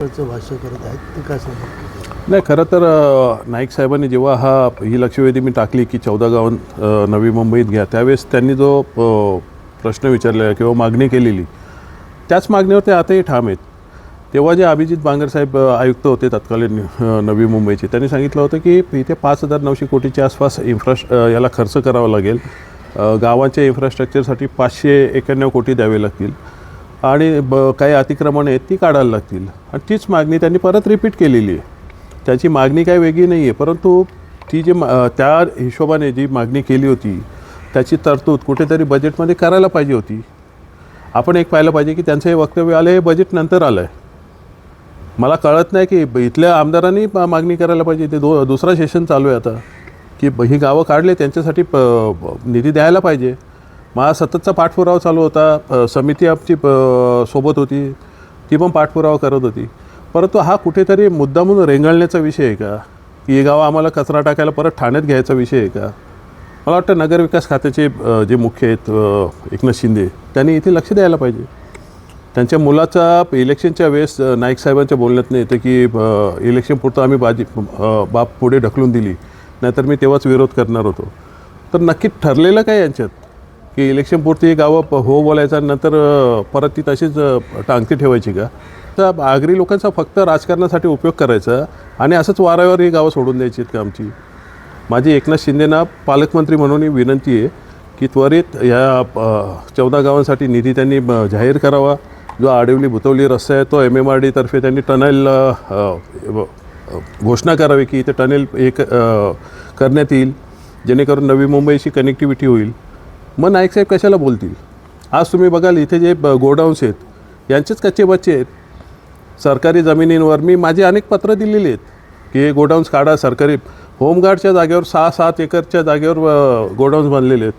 भाष्य करत आहेत ते काय सांगतात नाही खरं तर नाईक साहेबांनी जेव्हा हा ही लक्षवेधी मी टाकली की चौदा गावन नवी मुंबईत घ्या त्यावेळेस त्यांनी जो प्रश्न विचारलेला किंवा मागणी केलेली त्याच मागणीवर ते आताही ठाम आहेत. तेव्हा जे अभिजित बांगर साहेब आयुक्त होते तत्कालीन नवी मुंबईचे त्यांनी सांगितलं होतं की इथे पाच हजार नऊशे कोटीच्या आसपास इन्फ्रास् याला खर्च करावा लागेल. गावाच्या गावांच्या इन्फ्रास्ट्रक्चरसाठी पाचशे एक्याण्णव कोटी द्यावे लागतील. आणि ब काही अतिक्रमण आहेत ती काढायला लागतील. आणि तीच मागणी त्यांनी परत रिपीट केलेली आहे. त्याची मागणी काही वेगळी नाही आहे परंतु ती जी मा- त्या हिशोबाने जी मागणी केली होती त्याची तरतूद कुठेतरी बजेटमध्ये करायला पाहिजे होती. आपण एक पाहिलं पाहिजे की त्यांचं हे वक्तव्य आलं हे बजेट नंतर आलं आहे मला कळत नाही की इथल्या आमदारांनी मागणी करायला पाहिजे. ते दो दुसरा सेशन चालू आहे आता. की ही गावं काढले त्यांच्यासाठी प निधी द्यायला पाहिजे. माझा सततचा पाठपुरावा चालू होता. समिती आमची प- सोबत होती. ती पण पाठपुरावा करत होती. परंतु हा कुठेतरी मुद्दा म्हणून रेंगाळण्याचा विषय आहे का? की ही गावं आम्हाला कचरा टाकायला परत ठाण्यात घ्यायचा विषय आहे का? मला वाटतं नगरविकास खात्याचे जे मुख्य आहेत एकनाथ शिंदे त्यांनी इथे लक्ष द्यायला पाहिजे. त्यांच्या मुलाचा इलेक्शनच्या वेळेस नाईक साहेबांच्या बोलण्यात नाही येतं की इलेक्शन पुरतं आम्ही बाजी बाप पुढे ढकलून दिली. नाहीतर मी तेव्हाच विरोध करणार होतो. तर नक्की ठरलेलं काय यांच्यात? की इलेक्शनपुरती ही गावं प- हो बोलायचा नंतर परत ती तशीच टांगती ठेवायची का? तर आगरी लोकांचा फक्त राजकारणासाठी उपयोग करायचा आणि असंच वाऱ्यावर ही गावं सोडून द्यायची आहेत का आमची? माझी एकनाथ शिंदेना पालकमंत्री म्हणून विनंती आहे की त्वरित या चौदा गावांसाठी निधी त्यांनी जाहीर करावा. जो आडवली भुतवली रस्ता आहे तो एम एम आर डीतर्फे त्यांनी टनेल घोषणा करावी की इथे टनेल एक करण्यात येईल. जेणेकरून नवी मुंबईची कनेक्टिव्हिटी होईल. मग नाईक साहेब कशाला बोलतील? आज तुम्ही बघाल इथे जे गोडाऊन्स आहेत यांचेच कच्चे बच्चे आहेत. सरकारी जमिनींवर मी माझी अनेक पत्रं दिलेली आहेत की हे गोडाऊन्स काढा सरकारी होमगार्डच्या जागेवर सहा सात एकरच्या जागेवर गोडाऊन्स बांधलेले आहेत.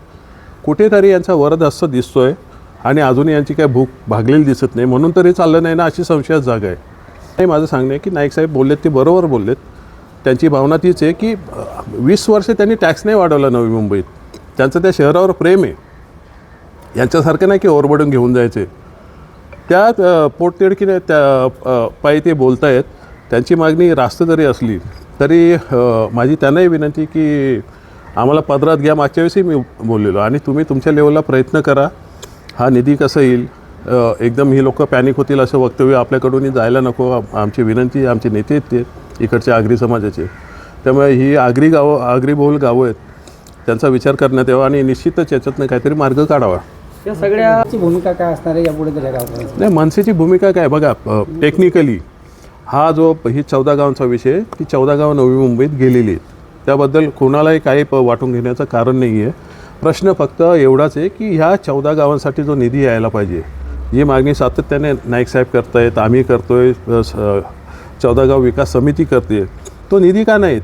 कुठेतरी यांचा वरद हस्त दिसतो आहे आणि अजून यांची काय भूक भागलेली दिसत नाही. म्हणून तरी चाललं नाही ना अशी संशयात जागा आहे. नाही माझं सांगणं आहे की नाईक साहेब बोललेत ते बरोबर बोललेत. त्यांची भावना तीच आहे की वीस वर्ष त्यांनी टॅक्स नाही वाढवला नवी मुंबईत. त्यांचं त्या शहरावर प्रेम आहे. यांच्यासारखं नाही की ओरबडून घेऊन जायचे. त्यात अ, पोटतिडकीने त्या पायी ते बोलत आहेत त्यांची मागणी रास्त जरी असली तरी माझी त्यांनाही विनंती की आम्हाला पदरात घ्या. मागच्या वेळेसही मी बोललेलो. आणि तुम्ही तुमच्या लेवलला प्रयत्न करा. हा निधी कसा येईल? एकदम ही लोकं पॅनिक होतील असं वक्तव्य आपल्याकडूनही जायला नको. आमची विनंती आमचे नेते आहेत ते. इकडच्या आगरी समाजाचे. त्यामुळे ही आगरी गावं आगरी बहुल गावं आहेत. त्यांचा विचार करण्यात यावा आणि निश्चितच याच्यातनं काहीतरी मार्ग काढावा. या सगळ्याची भूमिका काय असणार आहे? यापुढे तरी नाही मनसेची भूमिका काय? बघा टेक्निकली हा जो ही चौदा गावांचा विषय ती चौदा गावं नवी मुंबईत गेलेली आहेत. त्याबद्दल कोणालाही काही प वाटून घेण्याचं कारण नाही आहे प्रश्न फक्त एवढाच आहे की ह्या चौदा गावांसाठी जो निधी यायला पाहिजे जी मागणी सातत्याने नाईक साहेब करतायत आम्ही करतोय चौदा गाव विकास समिती करते तो निधी का नाहीत?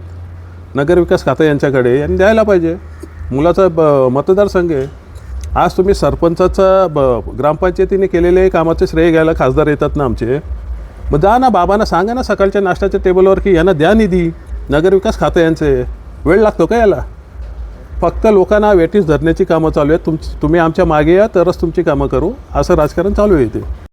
नगरविकास खातं यांच्याकडे यांनी द्यायला पाहिजे. मुलाचा ब मतदारसंघ आहे. आज तुम्ही सरपंचाचा ब ग्रामपंचायतीने केलेले कामाचे श्रेय घ्यायला खासदार येतात ना आमचे. मग जा ना बाबांना सांगा ना सकाळच्या नाश्त्याच्या टेबलवर की यांना द्या निधी नगरविकास खातं यांचे. वेळ लागतो का याला? फक्त लोकांना वेटीस धरण्याची कामं चालू आहेत. तुम तुम्ही आमच्या मागे या तरच तुमची कामं करू. असं राजकारण चालू आहे इथे.